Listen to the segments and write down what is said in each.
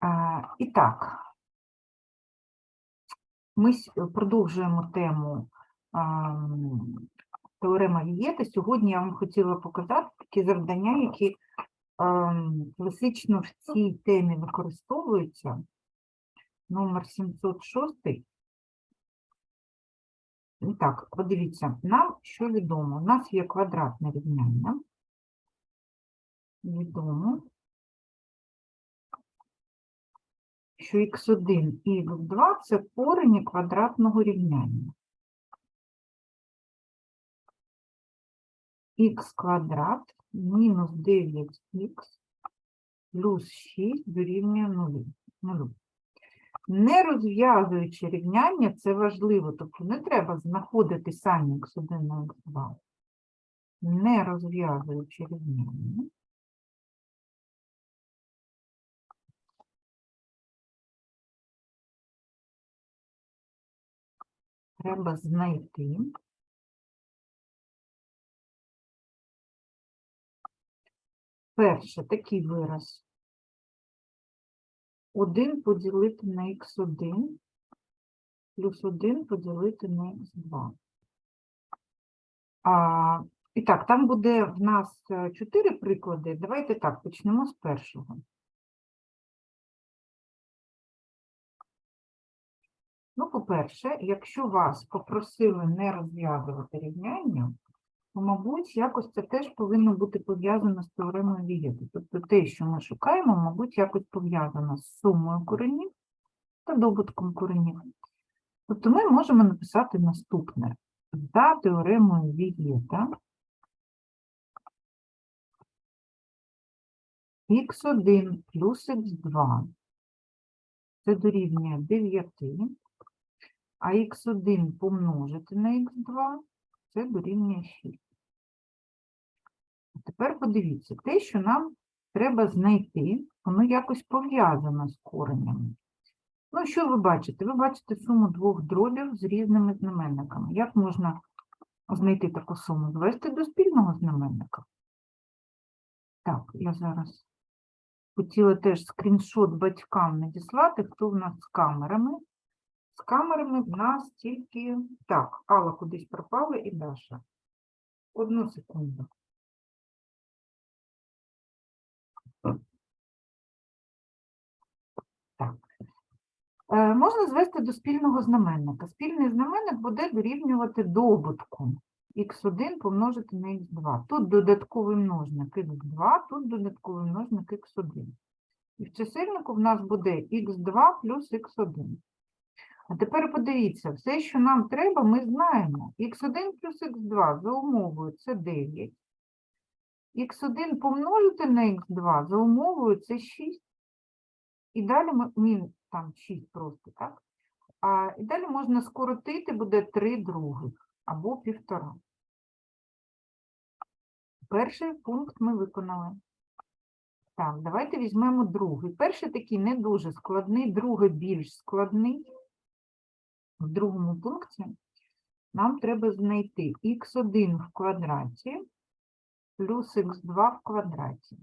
А, І так, ми продовжуємо тему ам, теорема Вієта. Сьогодні я вам хотіла показати такі завдання, які класично в цій темі використовуються. Номер 706. І так, подивіться, нам що відомо? У нас є квадратне рівняння. Відомо, що х1 і х2 це корені квадратного рівняння. х квадрат мінус 9х плюс 6 дорівнює 0. Не розв'язуючи рівняння, це важливо, тобто не треба знаходити самі х1 на х2. Не розв'язуючи рівняння. Треба знайти перше такий вираз. 1 поділити на х1 плюс 1 поділити на х2. А, і так, там буде в нас е, чотири приклади. Давайте так, почнемо з першого. Ну, по-перше, якщо вас попросили не розв'язувати рівняння, то, мабуть, якось це теж повинно бути пов'язано з теоремою Вієта. Тобто те, що ми шукаємо, мабуть, якось пов'язано з сумою коренів та добутком коренів. Тобто ми можемо написати наступне. За теоремою Вієта х1 плюс х2 це дорівнює 9, а х1 помножити на х2 це дорівнює 6. А Тепер подивіться, те, що нам треба знайти, воно якось пов'язано з коренями. Ну, що ви бачите? Ви бачите суму двох дробів з різними знаменниками. Як можна знайти таку суму? Звести до спільного знаменника. Так, я зараз хотіла теж скріншот батькам надіслати, хто в нас з камерами. З камерами в нас тільки... Так, Алла кудись пропала і Даша. Одну секунду. Так. Е, Можна звести до спільного знаменника. Спільний знаменник буде дорівнювати добутку х1 помножити на х2. Тут додатковий множник х2, тут додатковий множник х1. І в чисельнику в нас буде х2 плюс х1. А тепер подивіться, все, що нам треба, ми знаємо. х1 плюс х2 за умовою це 9. х1 помножити на х2 за умовою це 6. І далі ми, мін, там 6 просто, так? А, і далі можна скоротити, буде 3 других або півтора. Перший пункт ми виконали. Так, давайте візьмемо другий. Перший такий не дуже складний, другий більш складний. В другому пункті нам треба знайти х1 в квадраті плюс х2 в квадраті.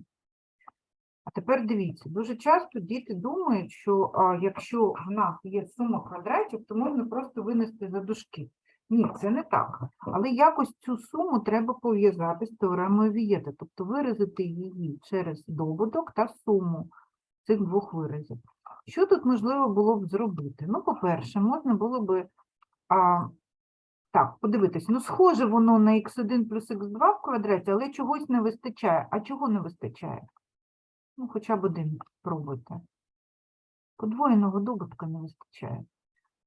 А тепер дивіться, дуже часто діти думають, що а, якщо в нас є сума квадратів, то можна просто винести за дужки. Ні, це не так. Але якось цю суму треба пов'язати з теоремою Вієта, тобто виразити її через добуток та суму цих двох виразів. Що тут можливо було б зробити? Ну, по-перше, можна було а, так, подивитися, ну, схоже воно на х1 плюс х2 в квадраті, але чогось не вистачає. А чого не вистачає? Ну, хоча б один спробуйте. Подвоєного добутка не вистачає.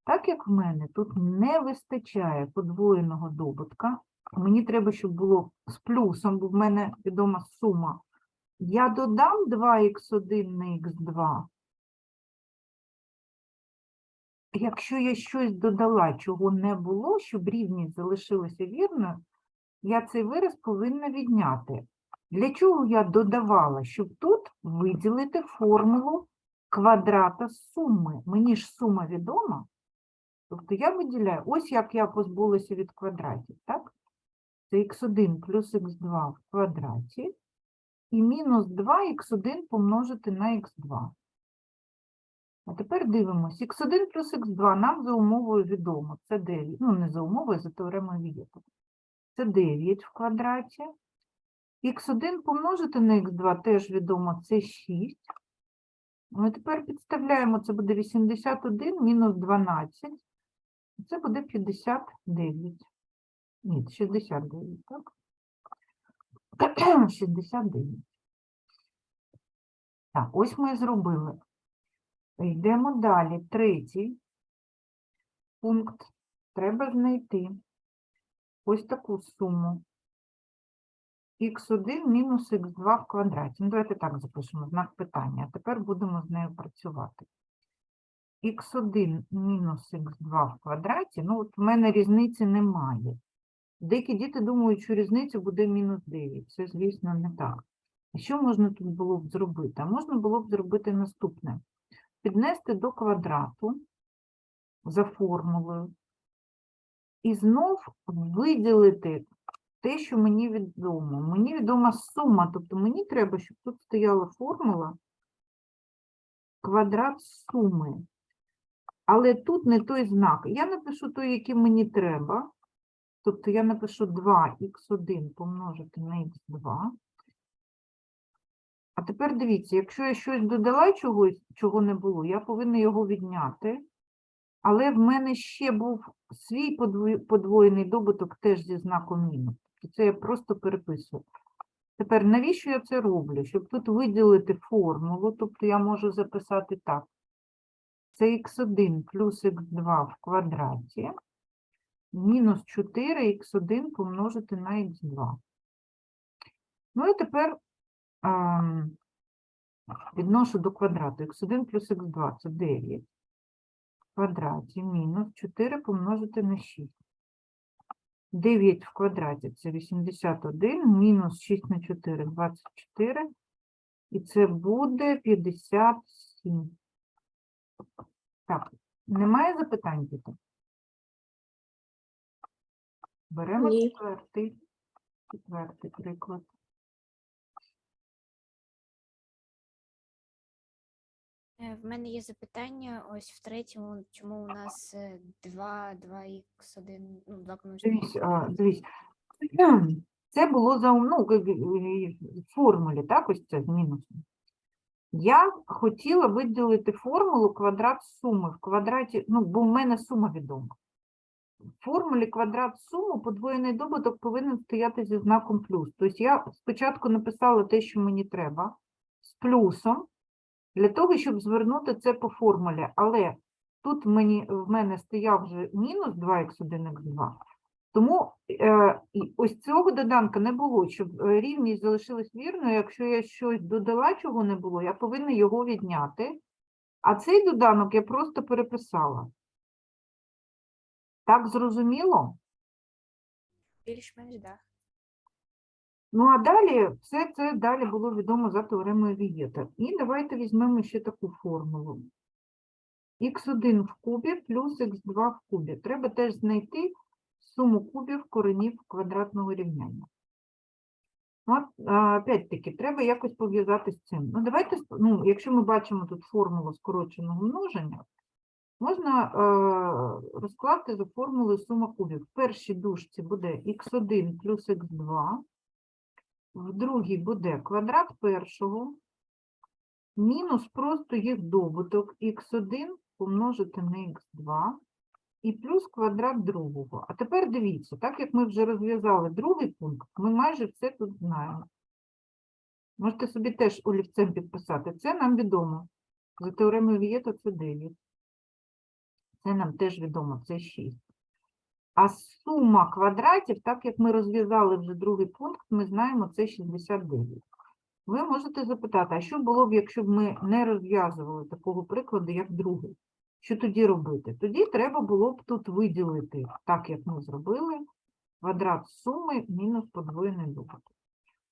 Так як в мене тут не вистачає подвоєного добутка, мені треба, щоб було з плюсом, бо в мене відома сума. Я додам 2х1 на х2. Якщо я щось додала, чого не було, щоб рівність залишилася вірною, я цей вираз повинна відняти. Для чого я додавала? Щоб тут виділити формулу квадрата суми. Мені ж сума відома. Тобто я виділяю, ось як я позбулася від квадратів, так? Це х1 плюс х2 в квадраті і мінус 2х1 помножити на х2. А тепер дивимось. х1 плюс х2 нам за умовою відомо. Це 9. Ну, не за умовою, за теоремою Вієта. Це 9 в квадраті. х1 помножити на х2 теж відомо, це 6. Ми тепер підставляємо, це буде 81 мінус 12. Це буде 59. Ні, 69, так? 69. Так, ось ми і зробили. Йдемо далі. Третій пункт. Треба знайти ось таку суму. х1 мінус х2 в квадраті. Ну, давайте так запишемо знак питання. А тепер будемо з нею працювати. х1 мінус х2 в квадраті. Ну, от в мене різниці немає. Деякі діти думають, що різниця буде мінус 9. Це, звісно, не так. Що можна тут було б зробити? Можна було б зробити наступне. Піднести до квадрату за формулою і знов виділити те, що мені відомо. Мені відома сума, тобто мені треба, щоб тут стояла формула квадрат суми. Але тут не той знак. Я напишу той, який мені треба. Тобто я напишу 2х1 помножити на х2. Тепер дивіться, якщо я щось додала чогось, чого не було, я повинна його відняти. Але в мене ще був свій подвоєний добуток теж зі знаком мінус. Це я просто переписую. Тепер навіщо я це роблю? Щоб тут виділити формулу, тобто я можу записати так. Це х1 плюс х2 в квадраті мінус 4 х1 помножити на х2. Ну і тепер відношу до квадрату. х1 плюс х2 це 9 в квадраті мінус 4 помножити на 6. 9 в квадраті це 81, мінус 6 на 4 – 24, і це буде 57. Так, немає запитань, діти? Беремо Ні. четвертий, четвертий приклад. В мене є запитання ось в третьому, чому у нас е, 2, 2х1, ну, 2 помножити. Дивись, а, дивись. Це було за ну, в формулі, так, ось це з мінусом. Я хотіла виділити формулу квадрат суми в квадраті, ну, бо в мене сума відома. В формулі квадрат суми подвоєний добуток повинен стояти зі знаком плюс. Тобто я спочатку написала те, що мені треба, з плюсом, для того, щоб звернути це по формулі. Але тут мені, в мене стояв вже мінус 2х1, х2. Тому е, ось цього доданка не було, щоб е, рівність залишилась вірною. Якщо я щось додала, чого не було, я повинна його відняти. А цей доданок я просто переписала. Так зрозуміло? Більш-менш, да. Ну, а далі все це далі було відомо за теоремою Вієта. І давайте візьмемо ще таку формулу. х1 в кубі плюс х2 в кубі. Треба теж знайти суму кубів коренів квадратного рівняння. От, опять-таки, треба якось пов'язати з цим. Ну, давайте, ну, якщо ми бачимо тут формулу скороченого множення, можна е, розкласти за формулою сума кубів. В першій дужці буде х1 плюс х2, в другій буде квадрат першого, мінус просто їх добуток х1 помножити на х2 і плюс квадрат другого. А тепер дивіться, так як ми вже розв'язали другий пункт, ми майже все тут знаємо. Можете собі теж олівцем підписати. Це нам відомо. За теоремою Вієта це 9. Це нам теж відомо, це 6. А сума квадратів, так як ми розв'язали вже другий пункт, ми знаємо, це 69. Ви можете запитати, а що було б, якщо б ми не розв'язували такого прикладу, як другий? Що тоді робити? Тоді треба було б тут виділити, так як ми зробили, квадрат суми мінус подвоєний добуток.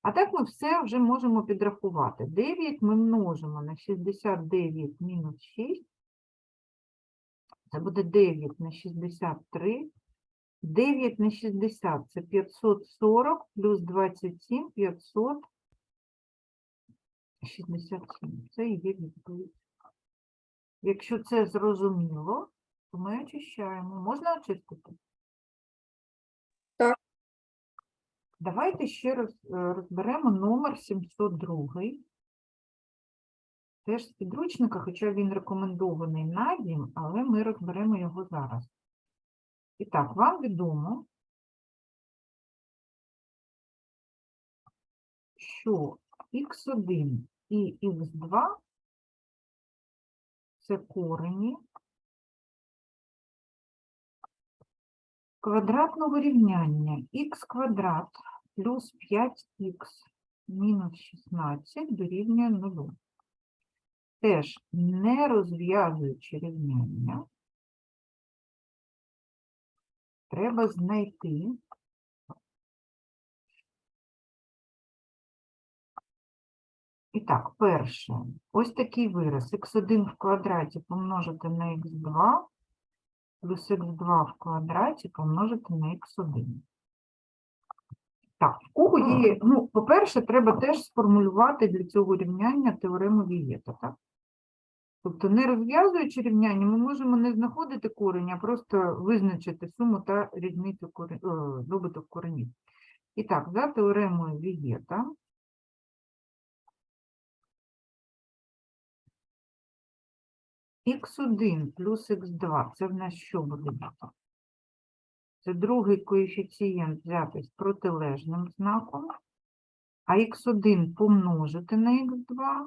А так ми все вже можемо підрахувати. 9 ми множимо на 69 мінус 6. Це буде 9 на 63. 9 на 60 це 540 плюс 27 567. Це і є відповідь. Якщо це зрозуміло, то ми очищаємо. Можна очистити? Так. Давайте ще раз е, розберемо номер 702. Теж з підручника, хоча він рекомендований на дім, але ми розберемо його зараз. І так, вам відомо, що х1 і х2 це корені квадратного рівняння х квадрат плюс 5х мінус 16 дорівнює 0. Теж не розв'язуючи рівняння, треба знайти І так, перше, ось такий вираз. х1 в квадраті помножити на х2 плюс х2 в квадраті помножити на х1. Так, в кого є, ну, по-перше, треба теж сформулювати для цього рівняння теорему Вієта, так? Тобто, не розв'язуючи рівняння, ми можемо не знаходити корень, а просто визначити суму та різницю коре- е, добуток коренів. І так, за теоремою Вієта х1 плюс х2 це в нас що буде? діти? Це другий коефіцієнт взятий з протилежним знаком, а х1 помножити на х2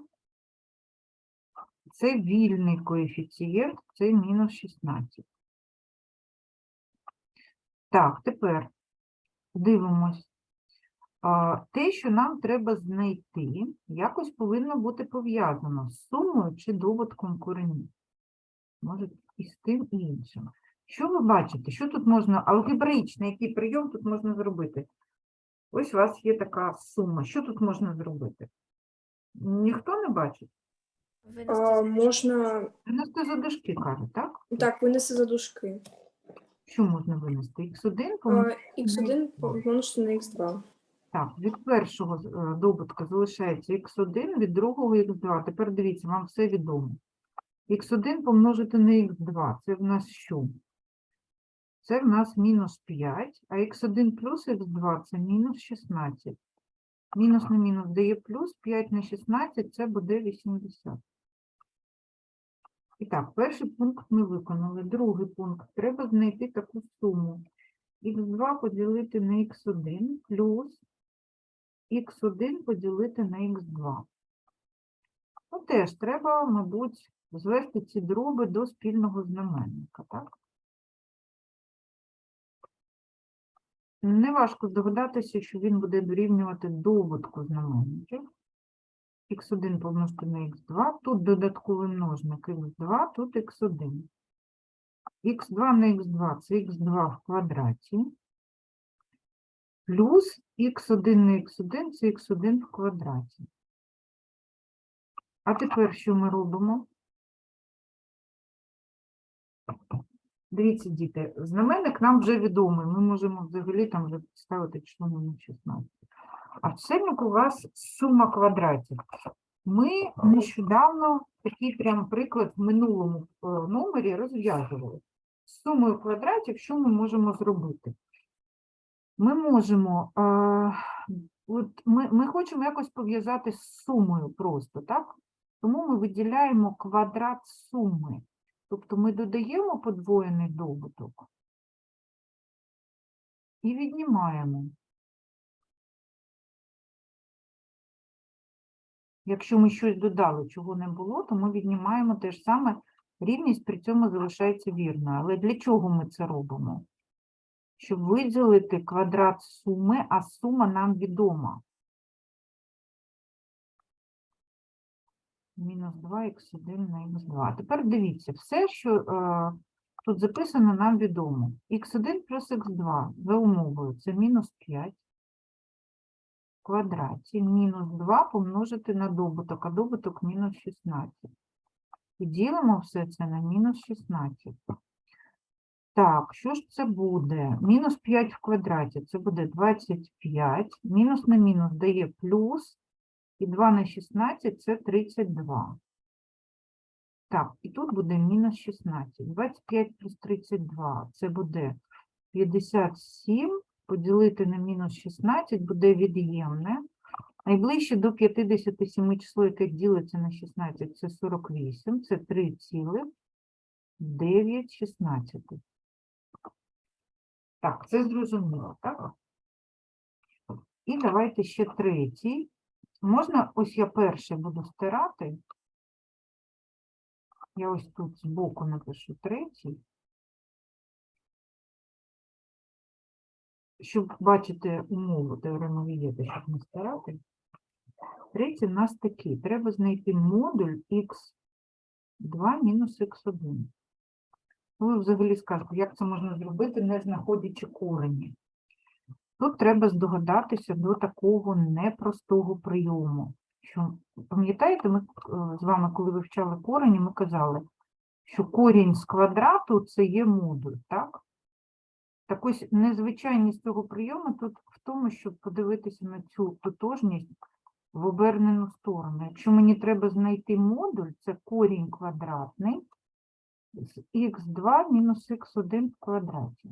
це вільний коефіцієнт, це мінус 16. Так, тепер дивимось. Те, що нам треба знайти, якось повинно бути пов'язано з сумою чи доводком коренів. Може, і з тим, і іншим. Що ви бачите? Що тут можна, алгебраїчний який прийом тут можна зробити? Ось у вас є така сума. Що тут можна зробити? Ніхто не бачить? Винести А, за можна Винести за дужки, каже, так? так винести за дужки. Що можна винести? Х1 А, помножити Х1 помножити на Х2. Так, від першого з- е, добутка залишається х1, від другого х2. Тепер дивіться, вам все відомо. х1 помножити на х2, це в нас що? Це в нас мінус 5, а х1 плюс х2 це мінус 16. Мінус на мінус дає плюс, 5 на 16 це буде 80. І так, перший пункт ми виконали. Другий пункт. Треба знайти таку суму. х2 поділити на х1 плюс х1 поділити на х2. Ну, теж треба, мабуть, звести ці дроби до спільного знаменника, так? Неважко здогадатися, що він буде дорівнювати доводку знаменників. Х1 помножити на х2, тут додатковий множник х2, тут х1. х2 на х2 це х2 в квадраті, плюс х1 на х1 це х1 в квадраті. А тепер що ми робимо? Дивіться, діти, знаменник нам вже відомий. Ми можемо взагалі там вже ставити число мінус 16. А в чисельнику у вас сума квадратів. Ми нещодавно такий прям приклад в минулому е, номері розв'язували. З сумою квадратів що ми можемо зробити? Ми можемо, е, от ми, ми хочемо якось пов'язати з сумою просто, так? Тому ми виділяємо квадрат суми. Тобто ми додаємо подвоєний добуток і віднімаємо. Якщо ми щось додали, чого не було, то ми віднімаємо те ж саме, рівність при цьому залишається вірною. Але для чого ми це робимо? Щоб виділити квадрат суми, а сума нам відома. Мінус 2х1 на х2. Тепер дивіться, все, що е, тут записано, нам відомо. х1 плюс х2 за умовою це мінус 5 в квадраті, мінус 2 помножити на добуток, а добуток мінус 16. І ділимо все це на мінус 16. Так, що ж це буде? Мінус 5 в квадраті, це буде 25. Мінус на мінус дає плюс. І 2 на 16 – це 32. Так, і тут буде мінус 16. 25 плюс 32 це буде 57. Поділити на мінус 16 буде від'ємне. Найближче до 57 число, яке ділиться на 16, це 48. Це 3,916. Так, це зрозуміло, так? І давайте ще третій. Можна, ось я перший буду стирати. Я ось тут збоку напишу третій. Щоб бачити умову теорему Вієта, щоб не стирати. Третій в нас такий. Треба знайти модуль х2 мінус х1. Ви взагалі скажете, як це можна зробити, не знаходячи корені. Тут треба здогадатися до такого непростого прийому. Що, пам'ятаєте, ми е, з вами, коли вивчали корені, ми казали, що корінь з квадрату це є модуль, так? Так ось незвичайність цього прийому тут в тому, щоб подивитися на цю тотожність в обернену сторону. Якщо мені треба знайти модуль, це корінь квадратний з х2 мінус х1 в квадраті.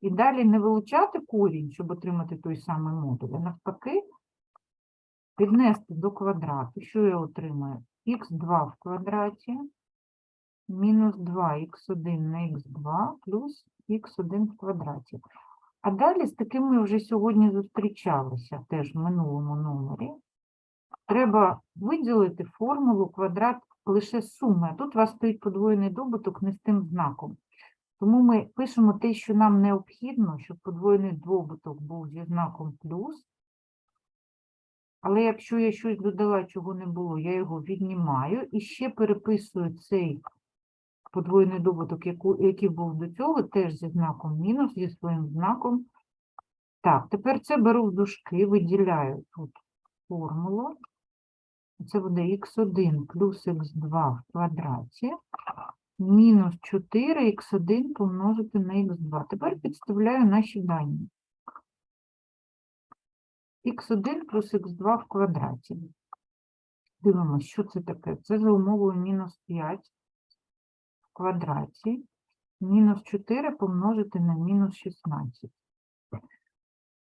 І далі не вилучати корінь, щоб отримати той самий модуль, а навпаки, піднести до квадрату. Що я отримаю? х2 в квадраті мінус 2х1 на х2 плюс х1 в квадраті. А далі з таким ми вже сьогодні зустрічалися теж в минулому номері. Треба виділити формулу квадрат лише суми. Тут у вас стоїть подвоєний добуток не з тим знаком. Тому ми пишемо те, що нам необхідно, щоб подвоєний добуток був зі знаком плюс. Але якщо я щось додала, чого не було, я його віднімаю і ще переписую цей подвоєний добуток, який був до цього, теж зі знаком мінус, зі своїм знаком. Так, тепер це беру в дужки, виділяю тут формулу. Це буде х1 плюс х2 в квадраті мінус 4х1 помножити на х2. Тепер підставляю наші дані. х1 плюс х2 в квадраті. Дивимося, що це таке. Це за умовою мінус 5 в квадраті. Мінус 4 помножити на мінус 16.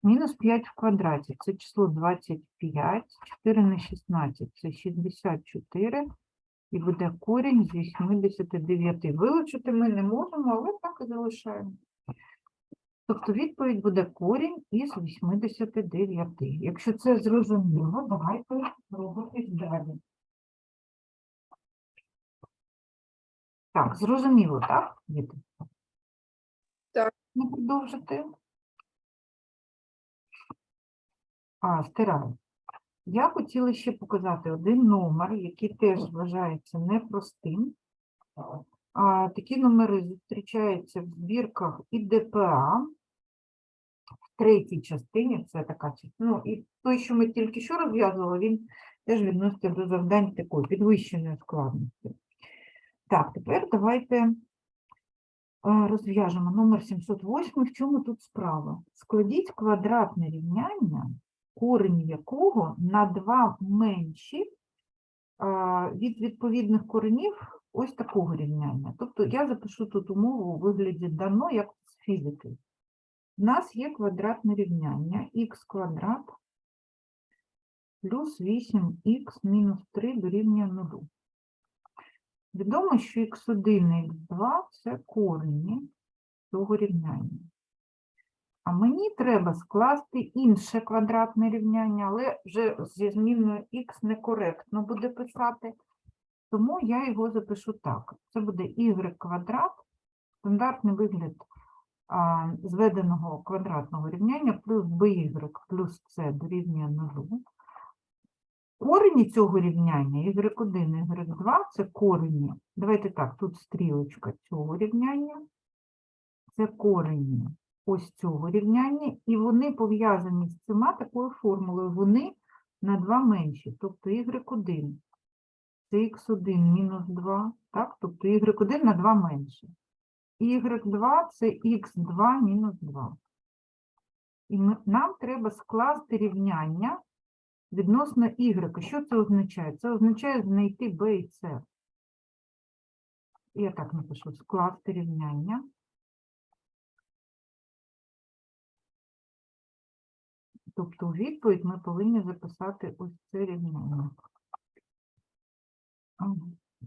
Мінус 5 в квадраті – це число 25. 4 на 16 – це 64. І буде корінь з 89. Вилучити ми не можемо, але так і залишаємо. Тобто відповідь буде корінь із 89. Якщо це зрозуміло, давайте рухатись далі. Так, зрозуміло, так, діти? Так. Не продовжити? А, стираю. Я хотіла ще показати один номер, який теж вважається непростим. А, такі номери зустрічаються в збірках і ДПА. В третій частині це така частина. Ну, і той, що ми тільки що розв'язували, він теж відноситься до завдань такої підвищеної складності. Так, тепер давайте е, розв'яжемо номер 708. В чому тут справа? Складіть квадратне рівняння, корені якого на 2 менші від відповідних коренів ось такого рівняння. Тобто я запишу тут умову у вигляді дано, як з фізики. У нас є квадратне рівняння х квадрат плюс 8х мінус 3 дорівнює 0. Відомо, що х1 і х2 – це корені цього рівняння. А мені треба скласти інше квадратне рівняння, але вже зі змінною х некоректно буде писати, тому я його запишу так. Це буде y квадрат, стандартний вигляд а, зведеного квадратного рівняння плюс by плюс c дорівнює 0. Корені цього рівняння y1 і y2 це корені. Давайте так, тут стрілочка цього рівняння. Це корені ось цього рівняння, і вони пов'язані з цими такою формулою. Вони на 2 менші, тобто y1 це x1 мінус 2, так? тобто y1 на 2 менше. Y2 це x2 мінус 2. І нам треба скласти рівняння відносно y. Що це означає? Це означає знайти b і c. я так напишу, скласти рівняння. Тобто у відповідь ми повинні записати ось це рівняння.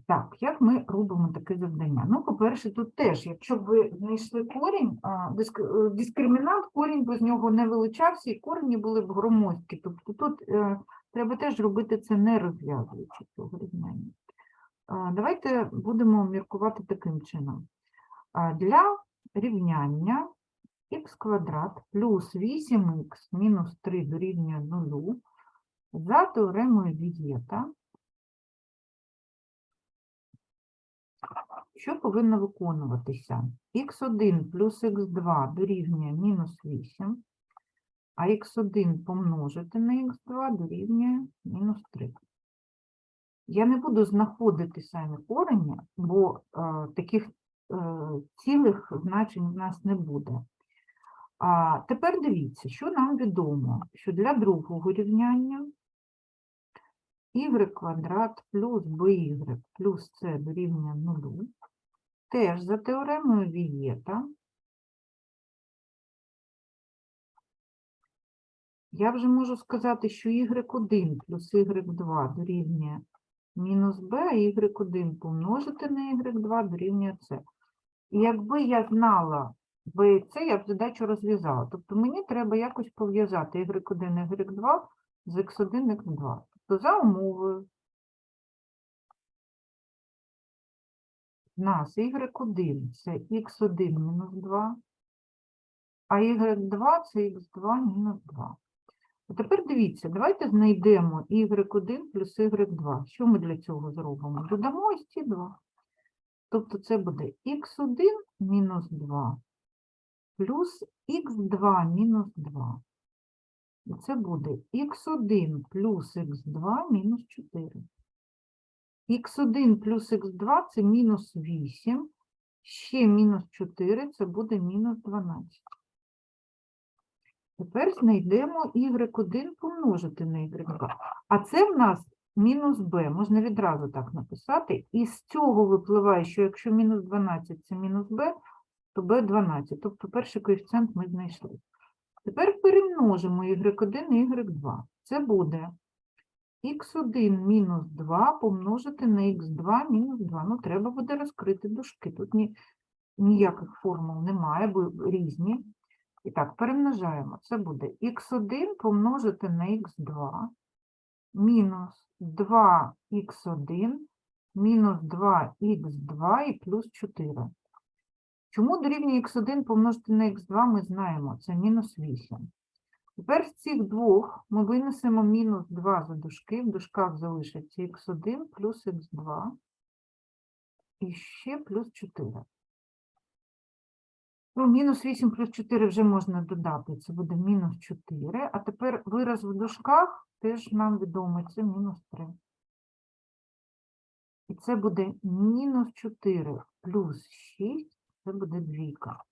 Так, як ми робимо таке завдання? Ну, по-перше, тут теж, якщо б ви знайшли корінь, е, дискримінант, корінь би з нього не вилучався, і корені були б громоздкі. Тобто тут е, треба теж робити це не розв'язуючи цього рівняння. А, Давайте будемо міркувати таким чином. А, Для рівняння х квадрат плюс 8х мінус 3 дорівнює 0 за теоремою Вієта Що повинно виконуватися? х1 плюс х2 дорівнює мінус 8, а х1 помножити на х2 дорівнює мінус 3. Я не буду знаходити самі корені, бо е, таких е, цілих значень у нас не буде. А тепер дивіться, що нам відомо, що для другого рівняння y квадрат плюс by плюс c дорівнює 0, теж за теоремою Вієта я вже можу сказати, що y1 плюс y2 дорівнює мінус b, а y1 помножити на y2 дорівнює c. І якби я знала b і c, я б задачу розв'язала. Тобто мені треба якось пов'язати y1 y2 з x1 x2. Тобто за умовою в нас y1 це x1 мінус 2, а y2 це x2 мінус 2. А тепер дивіться, давайте знайдемо y1 плюс y2. Що ми для цього зробимо? Додамо ось ці 2. Тобто це буде x1 мінус 2 плюс x2 мінус 2. І це буде х1 плюс х2 мінус 4. Х1 плюс х2 це мінус 8, ще мінус 4 це буде мінус 12. Тепер знайдемо y1 помножити на y2. А це в нас мінус b, можна відразу так написати. І з цього випливає, що якщо мінус 12 це мінус b, то b 12. Тобто перший коефіцієнт ми знайшли. Тепер перемножимо y1 і y2. Це буде x1 мінус 2 помножити на x2 мінус 2. Ну, треба буде розкрити дужки. Тут ні, ніяких формул немає, бо різні. І так, перемножаємо. Це буде x1 помножити на x2 мінус 2x1 мінус 2x2 і плюс 4. Чому дорівнює х1 помножити на х2, ми знаємо, це мінус 8. Тепер з цих двох ми винесемо мінус 2 за дужки, в дужках залишиться х1 плюс х2 і ще плюс 4. Ну, мінус 8 плюс 4 вже можна додати, це буде мінус 4. А тепер вираз в дужках теж нам відомий, це мінус 3. І це буде мінус 4 плюс 6 це буде двійка.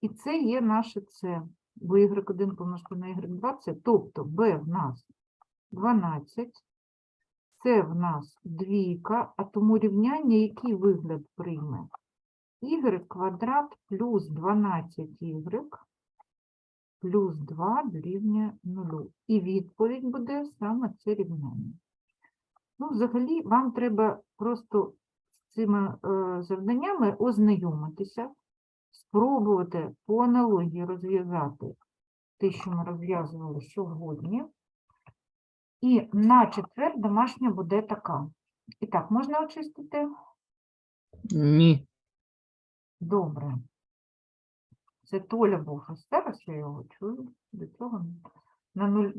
І це є наше С, бо y1 помножити на y2 це, тобто b в нас 12, це в нас двійка, а тому рівняння який вигляд прийме? y квадрат плюс 12y плюс 2 дорівнює 0. І відповідь буде саме це рівняння. Ну, взагалі, вам треба просто з цими е, завданнями ознайомитися, спробувати по аналогії розв'язати те, що ми розв'язували сьогодні. І на четвер домашня буде така. І так, можна очистити? Ні. Добре. Це Толя був ось зараз, я його чую. До цього на, нуль,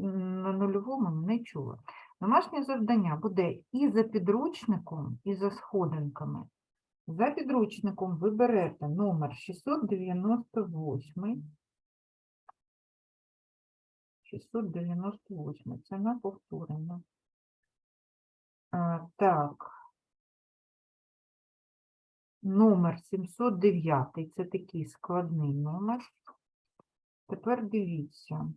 на нульовому не чула. Домашнє завдання буде і за підручником, і за сходинками. За підручником ви берете номер 698. 698. Це на повторення. А, так. Номер 709. Це такий складний номер. Тепер дивіться.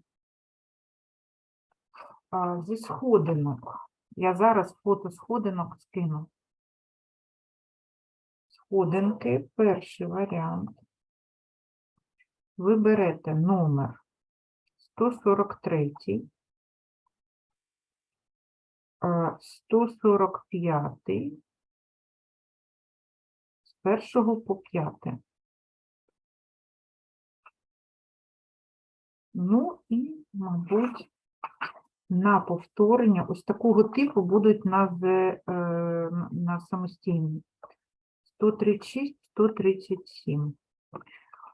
А, Зі сходинок. Я зараз фото сходинок скину. Сходинки, перший варіант. Ви берете номер 143, е, 145 з першого по п'яте. Ну і, мабуть, на повторення ось такого типу будуть е, на самостійні. 136, 137.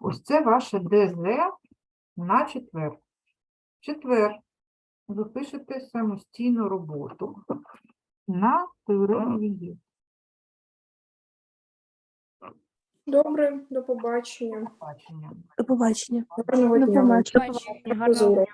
Ось це ваше ДЗ на четвер. В Четвер ви пишете самостійну роботу на теорії є. Добре, до побачення. Бачення. До побачення. Гарного До дня. вам. побачення. Гарного.